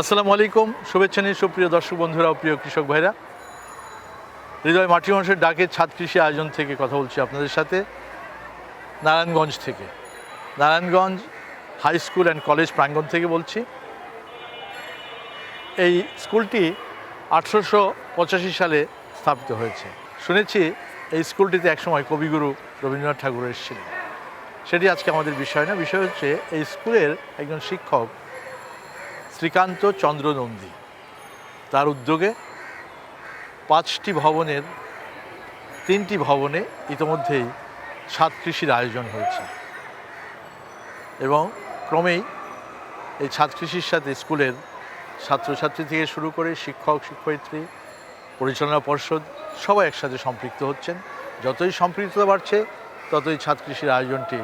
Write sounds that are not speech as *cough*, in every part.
আসসালামু আলাইকুম, শুভেচ্ছা নিয়ে সুপ্রিয় দর্শক বন্ধুরা প্রিয় কৃষক ভাইরা। হৃদয় মাটি মানুষের ডাকে ছাদ কৃষি আয়োজন থেকে কথা বলছি আপনাদের সাথে। নারায়ণগঞ্জ থেকে। Narayanganj high school and college প্রাঙ্গণ থেকে বলছি। এই স্কুলটি আঠেরোশো পঁচাশি সালে স্থাপিত হয়েছে। শুনেছি এই স্কুলটিতে একসময় কবিগুরু রবীন্দ্রনাথ ঠাকুর এসেছিলেন। সেটি আজকে আমাদের বিষয় না, বিষয় হচ্ছে এই স্কুলের একজন শিক্ষক শ্রীকান্ত চন্দ্র নন্দী তার উদ্যোগে পাঁচটি ভবনের, তিনটি ভবনে ইতোমধ্যেই ছাদ কৃষির আয়োজন হয়েছে। এবং ক্রমেই এই ছাদ কৃষির সাথে স্কুলের ছাত্রছাত্রী থেকে শুরু করে শিক্ষক, শিক্ষয়িত্রী, পরিচালনা পর্ষদ সবাই একসাথে সম্পৃক্ত হচ্ছেন। যতই সম্পৃক্ততা বাড়ছে, ততই ছাদ কৃষির আয়োজনটি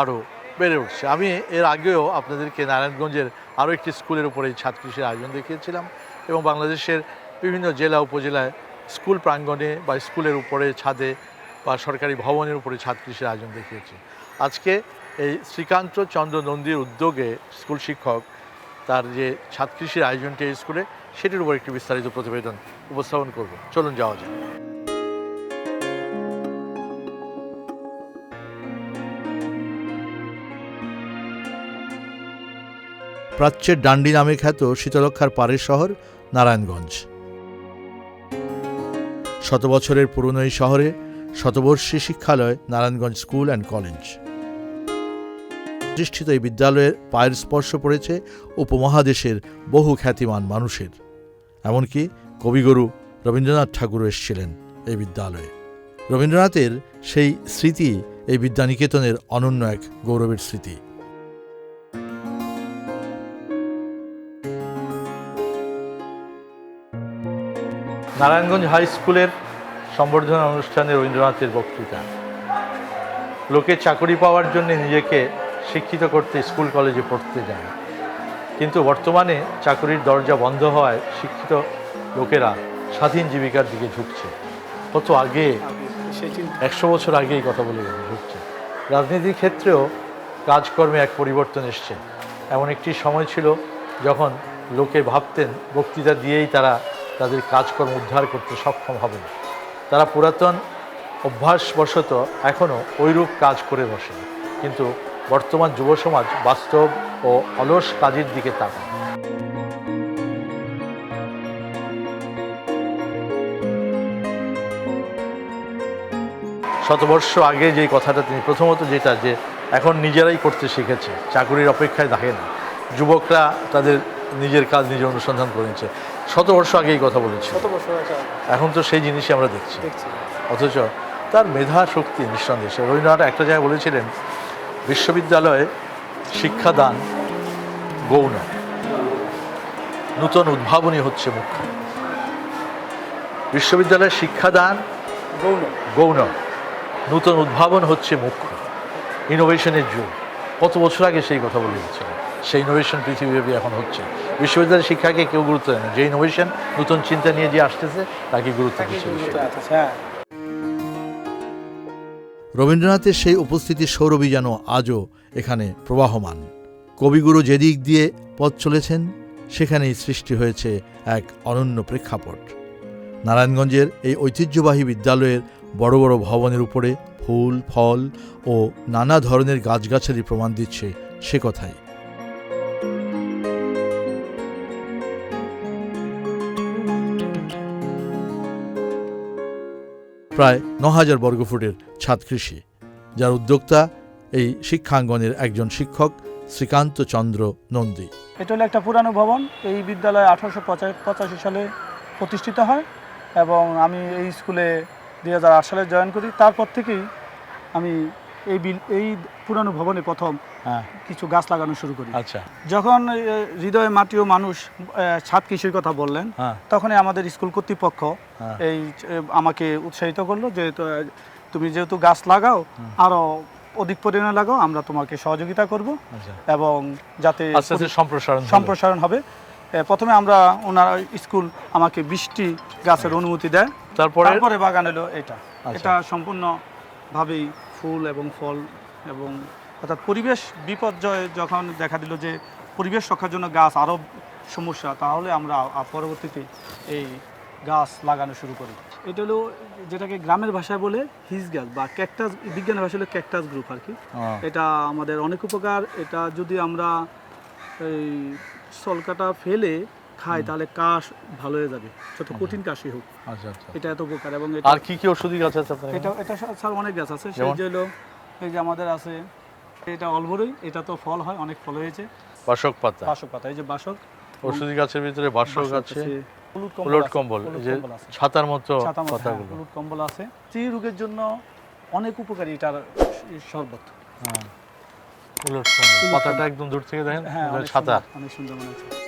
আরও বেড়ে উঠছে। আমি এর আগেও আপনাদেরকে নারায়ণগঞ্জের আরও একটি স্কুলের উপরে ছাদ কৃষির আয়োজন দেখিয়েছিলাম এবং বাংলাদেশের বিভিন্ন জেলা, উপজেলায় স্কুল প্রাঙ্গণে বা স্কুলের উপরে ছাদে বা সরকারি ভবনের উপরে ছাদ কৃষির আয়োজন দেখিয়েছি। আজকে এই শ্রীকান্ত চন্দ্র নন্দীর উদ্যোগে স্কুল শিক্ষক তার যে ছাদ কৃষির আয়োজনটি স্কুলে, সেটির উপর একটি বিস্তারিত প্রতিবেদন উপস্থাপন করব। চলুন যাওয়া যাক। প্রাচ্যের ডান্ডি নামে খ্যাত শীতলক্ষার পাড়ের শহর নারায়ণগঞ্জ। শত বছরের পুরনো এই শহরে শতবর্ষী শিক্ষালয় নারায়ণগঞ্জ স্কুল অ্যান্ড কলেজ। প্রতিষ্ঠিত এই বিদ্যালয়ের পায়ের স্পর্শ পড়েছে উপমহাদেশের বহু খ্যাতিমান মানুষের। এমনকি কবিগুরু রবীন্দ্রনাথ ঠাকুর এসেছিলেন এই বিদ্যালয়ে। রবীন্দ্রনাথের সেই স্মৃতি এই বিদ্যানিকেতনের অনন্য এক গৌরবের স্মৃতি। নারায়ণগঞ্জ হাই স্কুলের সম্বর্ধনা অনুষ্ঠানে রবীন্দ্রনাথের বক্তৃতা। লোকে চাকরি পাওয়ার জন্য নিজেকে শিক্ষিত করতে স্কুল কলেজে পড়তে যায়। কিন্তু বর্তমানে চাকরির দরজা বন্ধ হওয়ায় শিক্ষিত লোকেরা স্বাধীন জীবিকার দিকে ঝুঁকছে। কত আগে, একশো বছর আগে এই কথা বলে ঝুঁকছে। রাজনীতির ক্ষেত্রেও কাজকর্মে এক পরিবর্তন এসছে। এমন একটি সময় ছিল যখন লোকে ভাবতেন বক্তৃতা দিয়েই তারা তাদের কাজকর্ম উদ্ধার করতে সক্ষম হবে তারা পুরাতন অভ্যাসবশত এখনও ওইরূপ কাজ করে বসে। কিন্তু বর্তমান যুব সমাজ বাস্তব ও অলস কাজের দিকে তাকায়। শতবর্ষ আগে যে কথাটা তিনি প্রথমত যেটা যে এখন নিজেরাই করতে শিখেছে, চাকুরির অপেক্ষায় থাকে না। যুবকরা তাদের নিজের কাজ নিজে অনুসন্ধান করে নিচ্ছে শত বর্ষ আগে এই কথা বলেছে। বছর এখন তো সেই জিনিসই আমরা দেখছি। অথচ তার মেধা শক্তি নিঃসন্দেহে। রবীন্দ্রনাথ একটা জায়গায় বলেছিলেন বিশ্ববিদ্যালয়ে শিক্ষাদান গৌণ। নূতন উদ্ভাবনী হচ্ছে মুখ্য। বিশ্ববিদ্যালয়ে শিক্ষাদান গৌণ। গৌণ। নূতন উদ্ভাবন হচ্ছে মুখ্য। ইনোভেশনের যুগ। কত বছর আগে সেই কথা বলে দিচ্ছিল সেই ইনোভেশন পৃথিবীব্যাপী এখন হচ্ছে। বিশ্ববিদ্যালয়ের শিক্ষাকে কেউ গুরুত্ব দেয় না। যে ইনোভেশন নতুন চিন্তা নিয়ে যে আসতেছে তাকে গুরুত্ব দিচ্ছে হ্যাঁ। রবীন্দ্রনাথের সেই উপস্থিতির সৌরভী যেন আজও এখানে প্রবাহমান। কবিগুরু যেদিক দিয়ে পথ চলেছেন সেখানেই সৃষ্টি হয়েছে এক অনন্য প্রেক্ষাপট। নারায়ণগঞ্জের এই ঐতিহ্যবাহী বিদ্যালয়ের বড় বড় ভবনের উপরে ফুল ফল ও নানা ধরনের গাছগাছালি প্রমাণ দিচ্ছে সে কথাই। প্রায় ন হাজার বর্গফুটের ছাদ কৃষি, যার উদ্যোক্তা এই শিক্ষাঙ্গনের একজন শিক্ষক, শ্রীকান্ত চন্দ্র নন্দী। এটা হলো একটা পুরানো ভবন। এই বিদ্যালয় আঠারোশো পঁচাশি সালে প্রতিষ্ঠিত হয় এবং আমি এই স্কুলে দু হাজার আট সালে জয়েন করি। তারপর থেকেই আমি এই বিল এই পুরানো ভবনে প্রথম হ্যাঁ। কিছু গাছ লাগানো শুরু করি। আচ্ছা। যখন হৃদয় মাটি ও মানুষ ছাদ কৃষির কথা বললেন হ্যাঁ। তখনই আমাদের স্কুল কর্তৃপক্ষ হ্যাঁ। এই আমাকে উৎসাহিত করল যে তুমি যেহেতু গাছ লাগাও আরও অধিক পরিমাণে লাগাও আমরা তোমাকে সহযোগিতা করব আচ্ছা। এবং যাতে সম্প্রসারণ সম্প্রসারণ হবে। প্রথমে আমরা ওনার স্কুল আমাকে বৃষ্টি গাছের অনুমতি দেয়। তারপরে? তারপরে বাগান এলো এটা। আচ্ছা। এটা সম্পূর্ণভাবেই ফুল এবং ফল এবং অর্থাৎ পরিবেশ বিপর্যয় যখন দেখা দিল যে পরিবেশ রক্ষার জন্য গাছ আরও সমস্যা তাহলে আমরা পরবর্তীতে এই গাছ লাগানো শুরু করি। এটা হলো যেটাকে গ্রামের ভাষায় বলে হিজ গাছ বা ক্যাকটাস বিজ্ঞানের ভাষা হলো ক্যাকটাস গ্রুপ আর কি। এটা আমাদের অনেক উপকার। এটা যদি আমরা এই সলকাটা ফেলে খাই তাহলে কাশ ভালো হয়ে যাবে। যত কঠিন কাশি হোক। আচ্ছা আচ্ছা। এটা এত উপকার এবং আর কি কি ওষুধি গাছ আছে আপনার এটা এটা স্যার অনেক গাছ আছে। সেই যে হলো এই যে আমাদের আছে এটা অলবরই এটা তো ফল হয় অনেক ফল হয়েছে। বাসক পাতা। বাসক পাতা এই যে বাসক। ওষুধি গাছের ভিতরে বাসক আছে হলুদ কম্বল এই যে ছাতার মতো হ্যাঁ, পাতাগুলো। হলুদ কম্বল আছে। স্ত্রী রোগের জন্য অনেক উপকারী এটার শরবত। হ্যাঁ। কম্বল। পাতাটা একদম দূর থেকে দেখেন হ্যাঁ ছাতা। অনেক সুন্দর মনে হচ্ছে।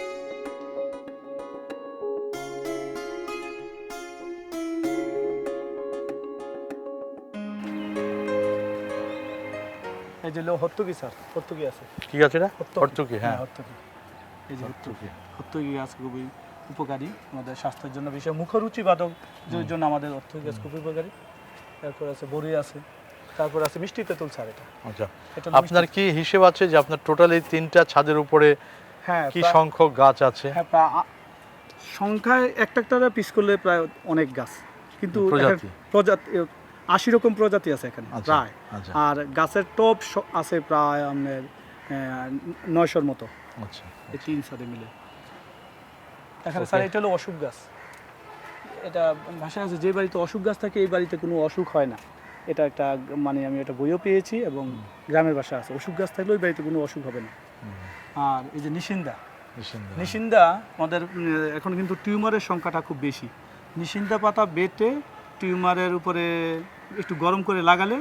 যে লো হত্তকি স্যার হত্তকি আছে। কি গাছ এটা? হর্তুকি। হ্যাঁ। হত্তকি এই যে হর্তুকি। গাছ খুবই উপকারী আমাদের স্বাস্থ্যের জন্য বিশেষ। মুখরুচি বাদক জন্য আমাদের হত্তকি গাছ খুবই উপকারী। তারপর আছে বড়ি আছে তারপর আছে মিষ্টি তেঁতুল স্যার এটা। আচ্ছা। আপনার কি হিসেব আছে যে আপনার টোটাল এই তিনটা ছাদের উপরে হ্যাঁ কি সংখ্যক গাছ আছে? হ্যাঁ সংখ্যায় একটা একটা পিস করলে প্রায় অনেক গাছ। কিন্তু প্রজাতি? আশি রকম প্রজাতি আছে এখানে আচ্ছা, প্রায়। আচ্ছা। আর গাছের টপ আছে প্রায় আপনার নয়শোর মতো। আচ্ছা এই তিন সাথে মিলে। এখানে স্যার এটা হলো অসুখ গাছ। এটা ভাষায় আছে যে বাড়িতে অসুখ গাছ থাকে এই বাড়িতে কোনো অসুখ হয় না। এটা একটা মানে আমি একটা বইও পেয়েছি এবং গ্রামের ভাষা আছে। অসুখ গাছ থাকলে ওই বাড়িতে কোনো অসুখ হবে না। আর এই যে নিশিন্দা। নিশিন্দা আমাদের এখন কিন্তু টিউমারের সংখ্যাটা খুব বেশি। নিশিন্দা পাতা বেটে টিউমারের উপরে একটু গরম করে লাগালে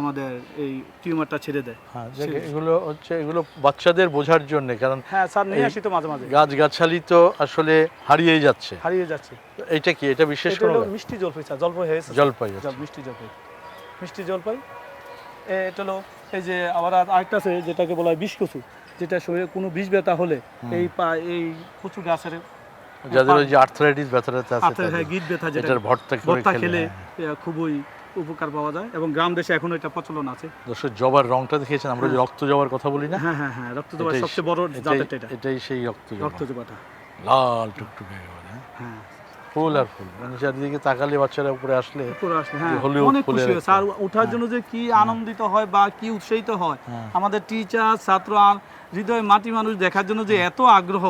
আমাদের এই টিউমারটা ছেড়ে দেয়। হ্যাঁ এগুলো হচ্ছে এগুলো বাচ্চাদের বোঝার জন্য কারণ হ্যাঁ স্যার নিয়ে আসি তো মাঝে মাঝে। গাছ গাছালি তো আসলে হারিয়েই যাচ্ছে। হারিয়ে যাচ্ছে। তো এইটা কি? এটা বিশেষ এটা গাছ? মিষ্টি জলপাই স্যার জলপাই হয়েছে জলপাই মিষ্টি জলপাই। মিষ্টি জলপাই। এটা হলো এই যে আবার আর আরেকটা আছে যেটাকে বলা হয় বিষ কচু যেটা শরীরে কোনো বিষ ব্যথা হলে এই পা এই কচু গাছের যাদের ওই যে আর্থ্রাইটিস ব্যথা ট্যাথা আছে হ্যাঁ গিট ব্যথা যেটা ভর্তা ভর্তা খেলে হ্যাঁ। খুবই উপকার পাওয়া যায় এবং গ্রাম দেশে এখনও এটা প্রচলন আছে। দর্শক জবার রংটা দেখেছেন আমরা যে রক্ত জবার কথা বলি না হ্যাঁ হ্যাঁ হ্যাঁ রক্ত জবা এটাই- সবচেয়ে বড় এটা এটাই সেই রক্ত রক্ত জবাটা। লাল টুকটুকে হ্যাঁ। হ্যাঁ। ফুল আর ফুল মানে চারিদিকে তাকালে বাচ্চারা উপরে আসলে উপরে আসলে হ্যাঁ অনেক খুশি হয়। স্যার ওঠার জন্য যে কি আনন্দিত হয় বা কি উৎসাহিত হয় হ্যাঁ। আমাদের টিচার ছাত্র আর হৃদয় মাটি মানুষ দেখার জন্য যে এত আগ্রহ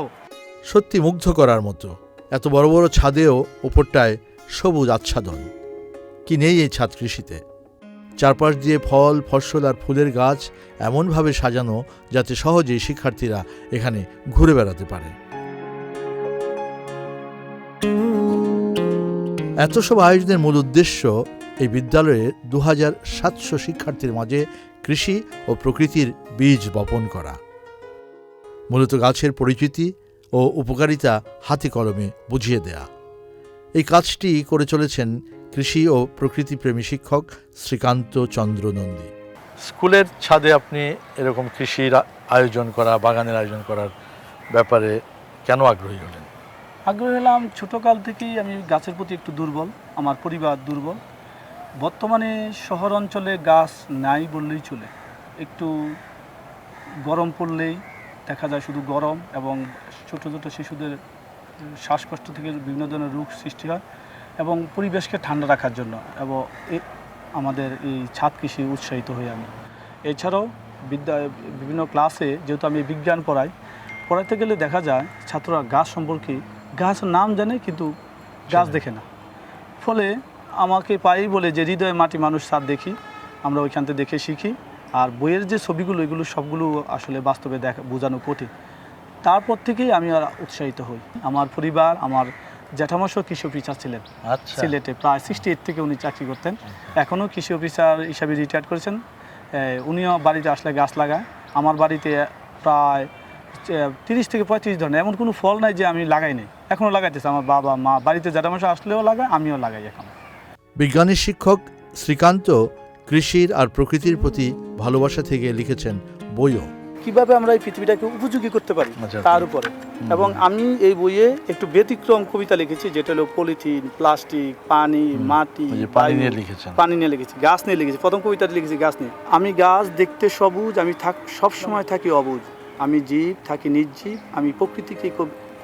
সত্যি মুগ্ধ করার মতো। এত বড় বড় ছাদেও ওপরটায় সবুজ আচ্ছাদন। কি নেই এই ছাদ কৃষিতে? চারপাশ দিয়ে ফল, ফসল আর ফুলের গাছ এমনভাবে সাজানো যাতে সহজেই শিক্ষার্থীরা এখানে ঘুরে বেড়াতে পারে। এত সব আয়োজনের মূল উদ্দেশ্য এই বিদ্যালয়ে দু হাজার সাতশো শিক্ষার্থীর মাঝে কৃষি ও প্রকৃতির বীজ বপন করা। মূলত গাছের পরিচিতি ও উপকারিতা হাতে কলমে বুঝিয়ে দেয়া। এই কাজটি করে চলেছেন কৃষি ও প্রকৃতিপ্রেমী শিক্ষক শ্রীকান্ত চন্দ্র নন্দী। স্কুলের ছাদে আপনি এরকম কৃষির আয়োজন করা বাগানের আয়োজন করার ব্যাপারে কেন আগ্রহী হলেন? আগ্রহ হলাম ছোটোকাল থেকেই আমি গাছের প্রতি একটু দুর্বল আমার পরিবার দুর্বল। বর্তমানে শহর অঞ্চলে গাছ নাই বললেই চলে। একটু গরম পড়লেই দেখা যায় শুধু গরম এবং ছোট ছোট শিশুদের শ্বাসকষ্ট থেকে বিভিন্ন ধরনের রোগ সৃষ্টি হয় এবং পরিবেশকে ঠান্ডা রাখার জন্য এবং আমাদের এই ছাদ কৃষি উৎসাহিত হই আমি। এছাড়াও বিদ্যা বিভিন্ন ক্লাসে যেহেতু আমি বিজ্ঞান পড়াই পড়াতে গেলে দেখা যায় ছাত্ররা গাছ সম্পর্কে গাছ নাম জানে কিন্তু গাছ দেখে না। ফলে আমাকে পাই বলে যে হৃদয় মাটি মানুষ সার দেখি আমরা ওইখান থেকে দেখে শিখি। আর বইয়ের যে ছবিগুলো এগুলো সবগুলো আসলে বাস্তবে দেখা বোঝানো কঠিন। তারপর থেকেই আমি আর উৎসাহিত হই। আমার পরিবার আমার জ্যাঠামশাও কৃষি অফিসার ছিলেন। আচ্ছা। সিলেটে প্রায় সিক্সটি এইট থেকে উনি চাকরি করতেন। এখনও কৃষি অফিসার হিসাবে রিটায়ার করেছেন। উনিও বাড়িতে আসলে গাছ লাগায়। আমার বাড়িতে প্রায় তিরিশ থেকে পঁয়ত্রিশ ধরনের। এমন কোনো ফল নাই যে আমি লাগাই নাই। এখনও লাগাইতেছে। আমার বাবা মা বাড়িতে জ্যাঠামশা আসলেও লাগায় আমিও লাগাই এখন। বিজ্ঞানের শিক্ষক শ্রীকান্ত কৃষির আর প্রকৃতির প্রতি ভালোবাসা থেকে লিখেছেন বইও। কীভাবে আমরা এই পৃথিবীটাকে উপযোগী করতে পারি আচ্ছা, তার উপরে। এবং আমি এই বইয়ে একটু ব্যতিক্রম কবিতা লিখেছি যেটা হলো পলিথিন প্লাস্টিক পানি মাটি পানি নিয়ে লিখেছেন। পানি নিয়ে লিখেছি গাছ নিয়ে লিখেছি। প্রথম কবিতাটা লিখেছি গাছ নিয়ে। আমি গাছ দেখতে সবুজ আমি থাক সব সময় থাকি অবুজ। আমি জীব থাকি নির্জীব আমি প্রকৃতিকে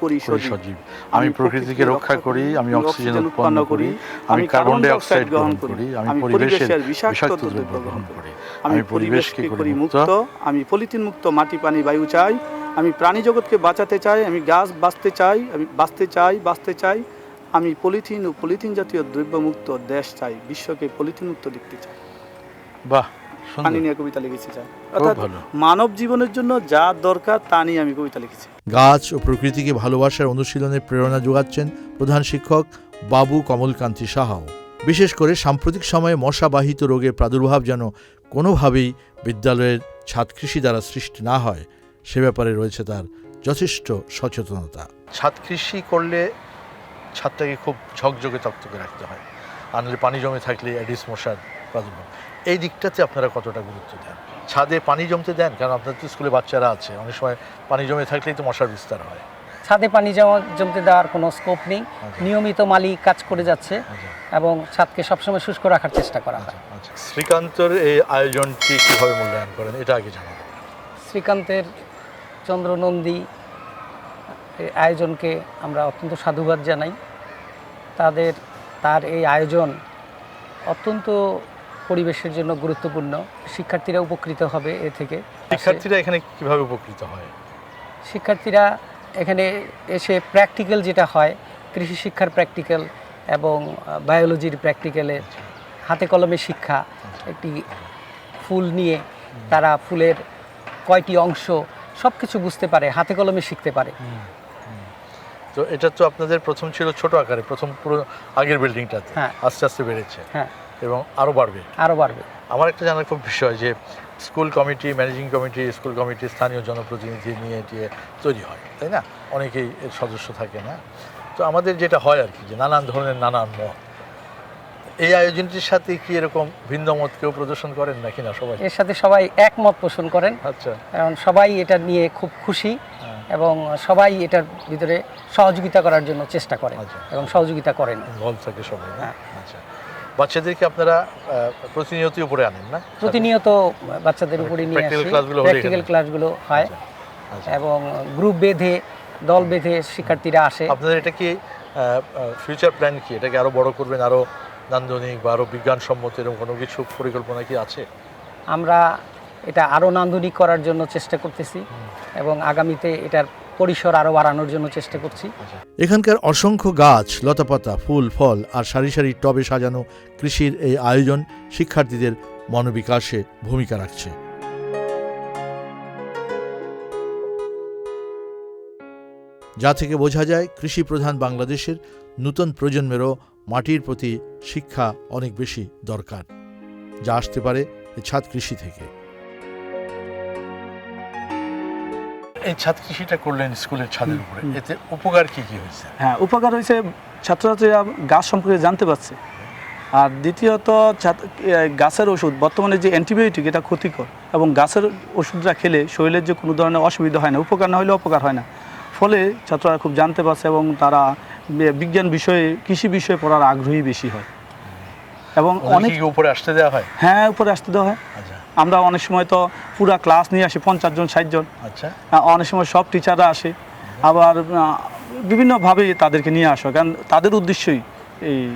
করি সজীব। আমি প্রকৃতিকে রক্ষা করি আমি অক্সিজেন উৎপন্ন করি আমি কার্বন ডাই অক্সাইড গ্রহণ করি আমি পরিবেশের বিষাক্ত দ্রব্য গ্রহণ করি। আমি পরিবেশকে করি মুক্ত। আমি পলিথিন মুক্ত মাটি পানি বায়ু চাই। আমি প্রাণী জগৎকে বাঁচাতে চাই। আমি গাছ বাঁচতে চাই। আমি বাঁচতে চাই বাঁচতে চাই। আমি পলিথিন ও পলিথিন জাতীয় দ্রব্য মুক্ত দেশ চাই। বিশ্বকে পলিথিন মুক্ত দেখতে চাই। বাহ পানি নিয়ে কবিতা লিখেছি চাই অর্থাৎ মানব জীবনের জন্য যা দরকার তা নিয়ে আমি কবিতা লিখেছি। গাছ ও প্রকৃতিকে ভালোবাসার অনুশীলনের প্রেরণা যোগাচ্ছেন প্রধান শিক্ষক বাবু কমলকান্তি সাহাও। বিশেষ করে সাম্প্রতিক সময়ে মশাবাহিত রোগের প্রাদুর্ভাব যেন কোনোভাবেই বিদ্যালয়ের ছাদ কৃষি দ্বারা সৃষ্টি না হয়, সে ব্যাপারে রয়েছে তার যথেষ্ট সচেতনতা। ছাদ কৃষি করলে ছাদটাকে খুব ঝকঝকে তকতকে রাখতে হয়। আনলে পানি জমে থাকলে অ্যাডিস মশার প্রাদুর্ভাব। এই দিকটাতে আপনারা কতটা গুরুত্ব দেন? ছাদে পানি জমতে দেন? কারণ আপনার তো স্কুলে বাচ্চারা আছে। অনেক সময় পানি জমে থাকলেই তো মশার বিস্তার হয়। ছাদে পানি জমা জমতে দেওয়ার কোনো স্কোপ নেই। আচ্ছা। নিয়মিত মালি কাজ করে যাচ্ছে আচ্ছা। এবং ছাদকে সবসময় শুষ্ক রাখার চেষ্টা করা হয়। আচ্ছা শ্রীকান্তর এই আয়োজনটি কীভাবে মূল্যায়ন করেন? এটা আগে জানাবেন। শ্রীকান্তের চন্দ্রনন্দী আয়োজনকে আমরা অত্যন্ত সাধুবাদ জানাই। তাদের তার এই আয়োজন অত্যন্ত পরিবেশের জন্য গুরুত্বপূর্ণ। শিক্ষার্থীরা উপকৃত হবে এ থেকে। শিক্ষার্থীরা এখানে কীভাবে উপকৃত হয়? শিক্ষার্থীরা এখানে এসে প্র্যাকটিক্যাল যেটা হয় কৃষি শিক্ষার প্র্যাকটিক্যাল এবং বায়োলজির প্র্যাকটিক্যালে হাতে কলমে শিক্ষা একটি ফুল নিয়ে তারা ফুলের কয়টি অংশ সব কিছু বুঝতে পারে হাতে কলমে শিখতে পারে। তো এটা তো আপনাদের প্রথম ছিল ছোট আকারে প্রথম পুরো আগের বিল্ডিংটাতে হ্যাঁ। আস্তে আস্তে বেড়েছে। হ্যাঁ। এবং আরও বাড়বে। আরও বাড়বে। আমার একটা জানার খুব বিষয় যে school committee managing committee school committee স্থানীয় জনপ্রতিনিধি নিয়ে টিয়ে তৈরি হয় তাই না? অনেকেই এর সদস্য থাকে না? তো আমাদের যেটা হয় আর কি যে নানান ধরনের নানান মত। এই আয়োজনটির সাথে কি এরকম ভিন্ন মত কেউ প্রদর্শন করেন নাকি না সবাই? এর সাথে সবাই একমত পোষণ করেন। আচ্ছা। কারণ সবাই এটা নিয়ে খুব খুশি হ্যাঁ, এবং সবাই এটার ভিতরে সহযোগিতা করার জন্য চেষ্টা করেন আচ্ছা। এবং সহযোগিতা করেন। ইনভলভ থাকে সবাই হ্যাঁ। আচ্ছা। বাচ্চাদেরকে আপনারা আহ, প্রতিনিয়ত উপরে আনেন না? প্রতিনিয়ত বাচ্চাদের উপরে নিয়ে আসি। প্র্যাকটিক্যাল ক্লাসগুলো হয়। আচ্ছা, আচ্ছা। এবং গ্রুপ বেঁধে দল বেঁধে শিক্ষার্থীরা আসে। আপনাদের এটা কি ফিউচার প্ল্যান কি? এটাকে আরও বড় করবেন আরও নান্দনিক বা আরও বিজ্ঞানসম্মত এরকম কোনো কিছু পরিকল্পনা কি আছে? আমরা এটা আরও নান্দনিক করার জন্য চেষ্টা করতেছি। এবং আগামীতে এটার পরিসর আরও বাড়ানোর জন্য চেষ্টা করছি। এখানকার অসংখ্য গাছ, লতাপাতা, ফুল, ফল আর সারি সারি টবে সাজানো কৃষির এই আয়োজন শিক্ষার্থীদের মনোবিকাশে ভূমিকা রাখছে। যা থেকে বোঝা যায় কৃষি প্রধান বাংলাদেশের নূতন প্রজন্মেরও মাটির প্রতি শিক্ষা অনেক বেশি দরকার। যা আসতে পারে ছাদ কৃষি থেকে। এই ছাদ কৃষিটা করলেন স্কুলের ছাদের উপরে এতে উপকার কি কি হয়েছে? হ্যাঁ উপকার হয়েছে ছাত্রছাত্রীরা গাছ সম্পর্কে জানতে পারছে। আর দ্বিতীয়ত গাছের ওষুধ বর্তমানে যে অ্যান্টিবায়োটিক এটা ক্ষতিকর এবং গাছের ওষুধটা খেলে শরীরের যে কোনো ধরনের অসুবিধা হয় না উপকার না হলে অপকার হয় না। ফলে ছাত্ররা খুব জানতে পারছে এবং তারা বিজ্ঞান বিষয়ে কৃষি বিষয়ে পড়ার আগ্রহী বেশি হয়। এবং অনেক অনেক উপরে আসতে দেওয়া হয়? হ্যাঁ উপরে আসতে দেওয়া হয়। আচ্ছা। আমরা অনেক সময় তো পুরা ক্লাস নিয়ে আসি পঞ্চাশ জন ষাট জন। আচ্ছা। অনেক সময় সব টিচাররা আসে। আবার বিভিন্নভাবে তাদেরকে নিয়ে আসো। কারণ তাদের উদ্দেশ্যই এই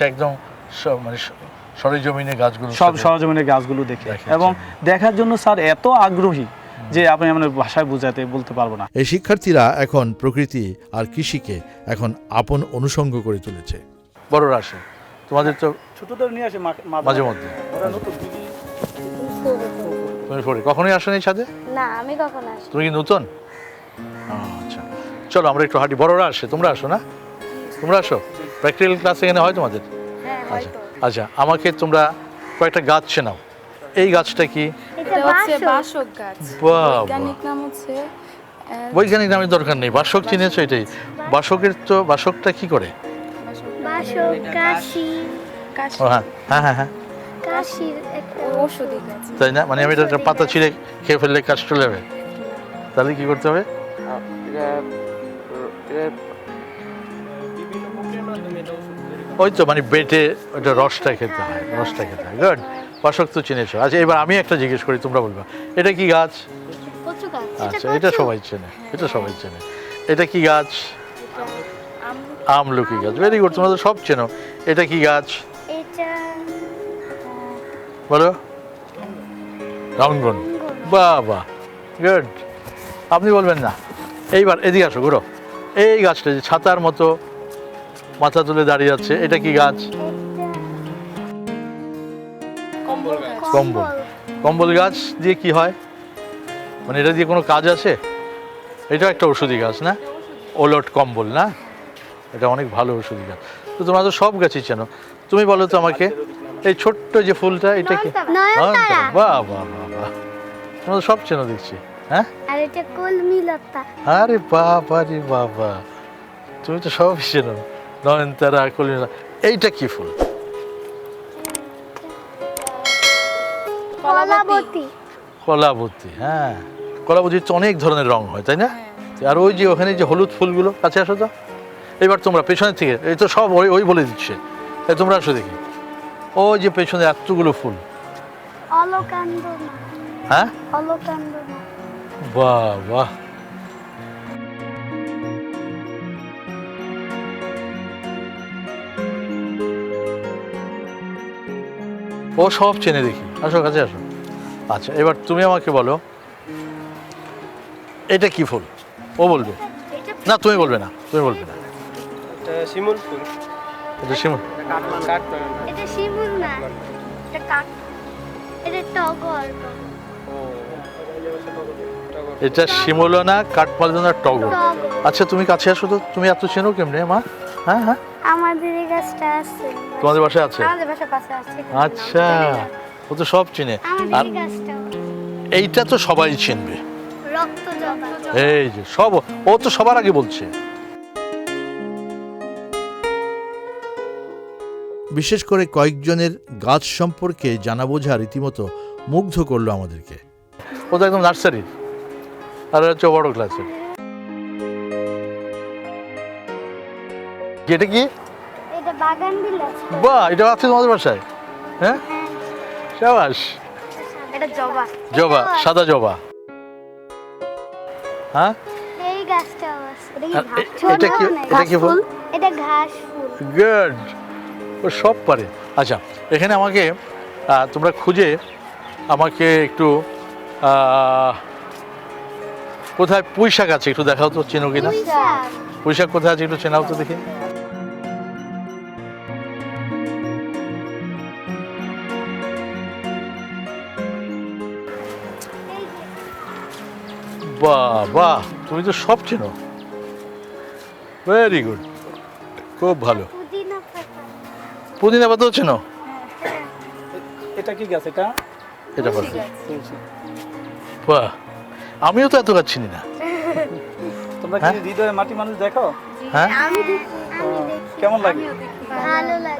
একদম মানে স- গাছগুলো সব সরজমিনে গাছগুলো দেখে। এবং। দেখার জন্য স্যার এত আগ্রহী যে আপনি আমাদের ভাষায় বোঝাতে বলতে পারব না। এই শিক্ষার্থীরা এখন প্রকৃতি আর কৃষিকে এখন আপন অনুষঙ্গ করে তুলেছে। বড়রা আসে। তোমাদের তো ছোটদের নিয়ে আসে মাঝে মধ্যে। ওরা নতুন। দিদি তুমি পড়ে কখনোই আসো এই ছাদে? না আমি কখনো আসি তুমি কি নতুন? আচ্ছা। চলো আমরা একটু হাঁটি। বড়রা আসে তোমরা আসো না? তোমরা আসো। প্র্যাকটিক্যাল ক্লাস এখানে হয় তোমাদের? হ্যাঁ আচ্ছা আচ্ছা আমাকে তোমরা কয়েকটা গাছ চেনাও। এই গাছটা কি? এটা এটা হচ্ছে বাসক। বাসক বৈজ্ঞানিক নামের দরকার নেই। বাসক। চিনেছো এটাই। বাসকের তো বাসকটা কি করে? বাসক কাশি। কাশি। ও হ্যাঁ। হ্যাঁ হ্যাঁ হ্যাঁ। কাশির একটা তাই না? মানে আমি এটা একটা পাতা ছিঁড়ে খেয়ে ফেললে কাজ চলে যাবে। তাহলে কি করতে হবে? ওই তো মানে বেটে ওটা রসটা খেতে হয় রসটা খেতে হয়। গুড বাসক তো চিনেছো। আচ্ছা এবার আমি একটা জিজ্ঞেস করি তোমরা বলবা। এটা কি গাছ? আচ্ছা এটা সবাই চেনে এটা সবাই চেনে। এটা কি গাছ? আমলকি গাছ। ভেরি গুড তোমরা তো সব চেনো। এটা কি গাছ? বলো। রঙ্গন। বাহ বাহ গুড আপনি বলবেন না। এইবার এদিকে আসো ঘুরো। এই গাছটা যে ছাতার মতো মাথা তুলে দাঁড়িয়ে আছে এটা কি গাছ? কম্বল কম্বল। গাছ দিয়ে কি হয়? মানে এটা দিয়ে কোনো কাজ আছে? এটাও একটা ওষুধি গাছ না? ওলট কম্বল না? এটা অনেক ভালো ওষুধি গাছ। তো তোমরা তো সব গাছই চেনো। তুমি বলো তো আমাকে। এই ছোট্ট যে ফুলটা এটা কি? নয়নতারা। বাহ বাহ বাহ বাহ। তোমরা তো সব চেনো দেখছি হ্যাঁ? আর এটা কলমি লতা আরে বাবা রে বাবা তুমি তো সব চেনো। নয়নতারা কলিনা এইটা কি ফুল? কলাবতী। কলাবতী হ্যাঁ। কলাবতীর তো অনেক ধরনের রং হয় তাই না? আর ওই যে ওখানে যে হলুদ ফুলগুলো কাছে আসো তো। এবার তোমরা পেছনের থেকে এই তো সব ওই ওই বলে দিচ্ছে। তোমরা আসো দেখি। ওই যে পেছনে এতগুলো ফুল। হ্যাঁ? বাহ বাহ ও সব চেনে দেখি। আসো কাছে আসো। আচ্ছা এবার তুমি আমাকে বলো এটা কি ফুল? ও বলবে। না তুমি বলবে না তুমি বলবে না। শিমুল ফুল। এটা শিমুল। এটা শিমুল না এটা কাক এটা টগর। এটা শিমুলনা কাঠমালনা টগর। টগর। আচ্ছা তুমি কাছে আসো তো তুমি এত চেনো কেমনে মা? হ্যাঁ হ্যাঁ। আমাদের এই গাছটা আছে। তোমাদের বাসায় আছে? আমাদের বাসার পাশে আছে। আচ্ছা ও তো সব চিনে। আর এইটা তো সবাই চিনবে। রক্ত এই যে সব ও তো সবার আগে বলছে। বিশেষ করে কয়েকজনের গাছ সম্পর্কে জানা বোঝা রীতিমতো মুগ্ধ করল আমাদেরকে। ও তো একদম নার্সারির আর হচ্ছে বড় ক্লাসের এটা কি? এটা বাহ এটা আছে তোমাদের বাসায়? হ্যাঁ? সাবাস। এটা জবা। জবা সাদা জবা। হ্যাঁ? এই এটা কি এটা কি- ফুল? এটা ঘাস ফুল। গুড। ও সব পারে। আচ্ছা এখানে আমাকে তোমরা খুঁজে আমাকে একটু কোথায় পুঁই শাক আছে একটু দেখাও তো চেনো কিনা? পুঁই শাক। কোথায় আছে একটু চেনাও তো দেখি। বাহ বাহ তুমি তো সব চেনো। ভেরি গুড খুব ভালো। পুদিনা পাতাও চেনো এটা কি গাছ এটা? এটা বলো। বাহ আমিও তো এত গাছ চিনি না। তোমরা কি হ্যাঁ? হৃদয়ে মাটি মানুষ দেখো? হ্যাঁ? আমি দেখি আমি দেখি। কেমন লাগে?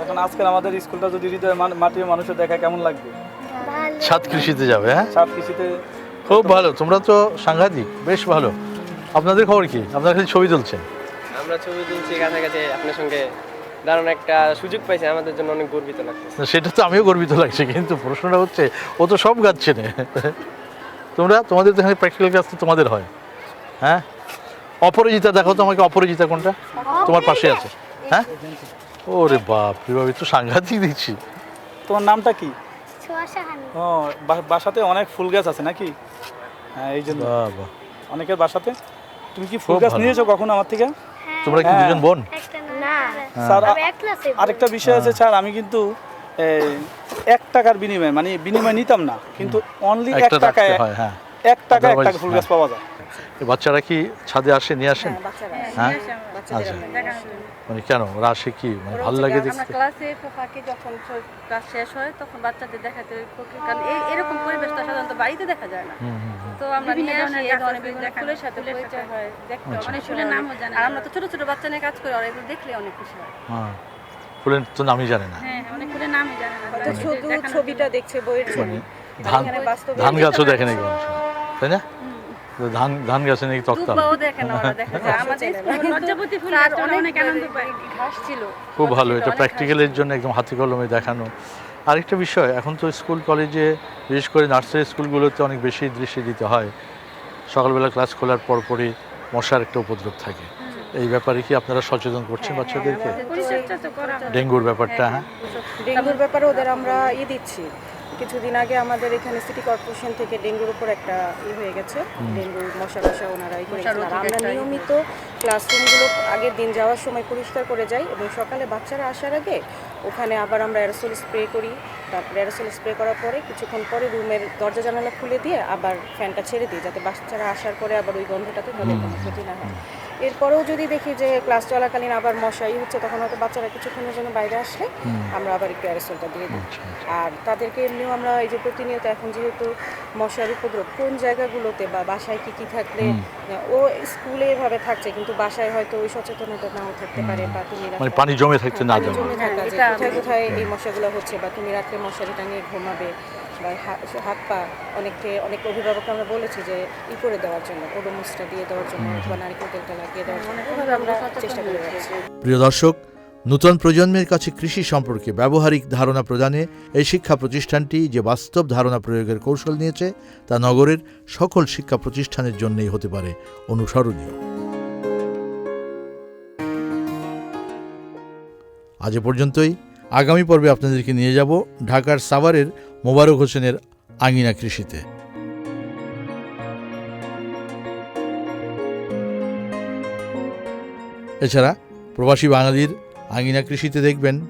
এখন আজকের আমাদের স্কুলটা যদি হৃদয়ে মান- মাটির মানুষের দেখা কেমন লাগবে? ভালো। ছাদ কৃষিতে যাবে হ্যাঁ? সাত কৃষিতে খুব ভালো তোমরা তো সাংঘাতিক বেশ ভালো। আপনাদের খবর কি? আপনারা খালি ছবি তুলছেন। আমরা ছবি তুলছি কাছাকাছি আপনার সঙ্গে দারুণ একটা সুযোগ পাইছি আমাদের জন্য অনেক গর্বিত লাগতেছে না, সেটা তো আমিও গর্বিত লাগছে কিন্তু প্রশ্নটা হচ্ছে ও তো সব গাছ চেনে তোমরা তোমাদের তো এখানে প্র্যাকটিক্যাল কাজ তো তোমাদের হয়। হ্যাঁ? অপরাজিতা দেখো তো আমাকে অপরাজিতা কোনটা? তোমার পাশে আছে। হ্যাঁ? ওরে বাপ রে বাপ তো সাংঘাতিক দিচ্ছি তোমার নামটা কি? ও বাসাতে অনেক ফুল গাছ আছে নাকি? হ্যাঁ এই জন্য। অনেকের বাসাতে? তুমি কি ফুল গাছ নিয়েছো কখনো আমার থেকে? তোমরা কি হ্যাঁ। দুজন বোন? স্যার আমি আরেকটা বিষয় আছে স্যার আমি কিন্তু এক টাকার বিনিময়ে মানে বিনিময় নিতাম না কিন্তু অনলি এক টাকায় হয় হ্যাঁ। এক টাকা এক টাকা ফুল গাছ পাওয়া যায়। বাচ্চারা কি ছাদে আসে নিয়ে আসেন? হ্যাঁ আচ্ছা মানে কেন? ওরা আসে কি? মানে ভালো লাগে দেখতে? ক্লাসে ফাঁকে যখন ক্লাস শেষ হয় তখন বাচ্চাদের দেখাতে কারণ এই এরকম পরিবেশটা সাধারণত বাড়িতে দেখা যায় না। তো আমরা নিয়ে আসি এই ধরনের বিভিন্ন ফুলের সাথে পরিচয় হয় দেখতে আচ্ছা। অনেক ফুলের নামও জানে আর আমরা তো ছোট ছোট বাচ্চা নিয়ে কাজ করি আর এগুলো দেখলে অনেক খুশি হয়। হ্যাঁ ফুলের তো নামই জানে না। হ্যাঁ অনেক ফুলের নামই জানে না। শুধু ছবিটা দেখছে বইয়ের ছবি। ধান ধান গাছও দেখে নাকি তাই না? ধান ধান গাছে নাকি তক্তা? *laughs* পায়। ঘাস ছিল। খুব ভালো এটা প্র্যাকটিক্যালের জন্য একদম হাতে কলমে দেখানো। আরেকটা বিষয় এখন তো স্কুল কলেজে বিশেষ করে নার্সারি স্কুলগুলোতে অনেক বেশি দৃষ্টি দিতে হয়। সকালবেলা ক্লাস খোলার পরপরই মশার একটা উপদ্রব থাকে। এই ব্যাপারে কি আপনারা সচেতন করছেন বাচ্চাদেরকে? করা হয়। ডেঙ্গুর ব্যাপারটা হ্যাঁ। ডেঙ্গুর ব্যাপারে ওদের আমরা ই দিচ্ছি। কিছুদিন আগে আমাদের এখানে সিটি কর্পোরেশন থেকে ডেঙ্গুর উপর একটা ই হয়ে গেছে ডেঙ্গু মশা মশা ওনারা ই করে আমরা নিয়মিত ক্লাসরুমগুলো আগের দিন যাওয়ার সময় পরিষ্কার করে যাই এবং সকালে বাচ্চারা আসার আগে ওখানে আবার আমরা অ্যারোসল স্প্রে করি। তারপরে অ্যারোসল স্প্রে করার পরে কিছুক্ষণ পরে রুমের দরজা জানালা খুলে দিয়ে আবার ফ্যানটা ছেড়ে দিই যাতে বাচ্চারা আসার পরে আবার ওই গন্ধটাতে তাদের কোনো ক্ষতি না হয়। এরপরেও যদি দেখি যে ক্লাস চলাকালীন আবার মশাই হচ্ছে তখন হয়তো বাচ্চারা কিছুক্ষণের জন্য বাইরে আসলে আমরা আবার একটু অ্যারোসলটা দিয়ে দিই। আর তাদেরকে এমনিও আমরা এই যে প্রতিনিয়ত এখন যেহেতু মশার উপদ্রব কোন জায়গাগুলোতে বা বাসায় কি কি থাকলে ও স্কুলে এভাবে থাকছে কিন্তু বাসায় হয়তো ওই সচেতনতা নাও থাকতে পারে বা তুমি মানে পানি জমে থাকতে না জমে। থাকা যে কোথায় কোথায় এই মশাগুলো হচ্ছে বা তুমি রাত্রে মশারি টাঙিয়ে ঘুমাবে বা হাত পা অনেককে অনেক অভিভাবককে আমরা বলেছি যে ই করে দেওয়ার জন্য ওডোমসটা দিয়ে দেওয়ার জন্য বা নারিকেল তেলটা লাগিয়ে দেওয়ার জন্য। ওভাবে আমরা চেষ্টা করে যাচ্ছি। প্রিয় দর্শক নূতন প্রজন্মের কাছে কৃষি সম্পর্কে ব্যবহারিক ধারণা প্রদানে এই শিক্ষা প্রতিষ্ঠানটি যে বাস্তব ধারণা প্রয়োগের কৌশল নিয়েছে তা নগরের সকল শিক্ষা প্রতিষ্ঠানের জন্যই হতে পারে অনুসরণীয়। আজ পর্যন্তই। আগামী পর্বে আপনাদেরকে নিয়ে যাব ঢাকার সাভারের মোবারক হোসেনের আঙিনা কৃষিতে। এছাড়া প্রবাসী বাঙালির আঙিনা কৃষিতে দেখবেন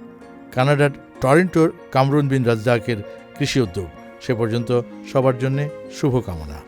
কানাডার টরেন্টোর কামরুন বিন রাজ্জাকের কৃষি উদ্যোগ। সে পর্যন্ত সবার জন্যে শুভকামনা।